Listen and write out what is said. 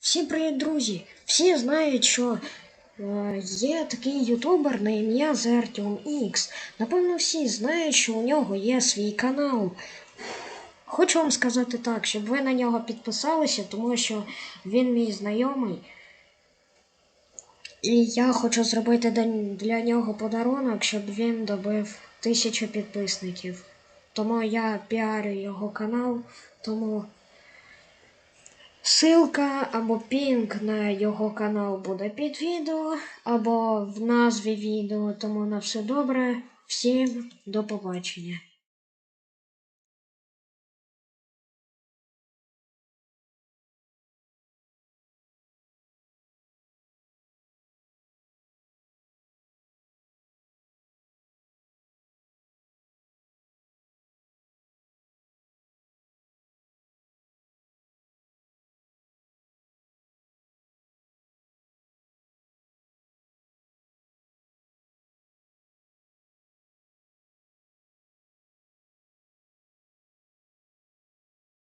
Всім привіт, друзі! Всі знають, що е, є такий ютубер на ім'я Zertium X. Напевно, всі знають, що у нього є свій канал. Хочу вам сказати так, щоб ви на нього підписалися, тому що він мій знайомий. І я хочу зробити для- нього подарунок, щоб він добив тисячу підписників. Тому я піарю його канал, тому. Ссылка або пінг на його канал буде під відео, або в назві відео. Тому на все добре. Всім до побачення.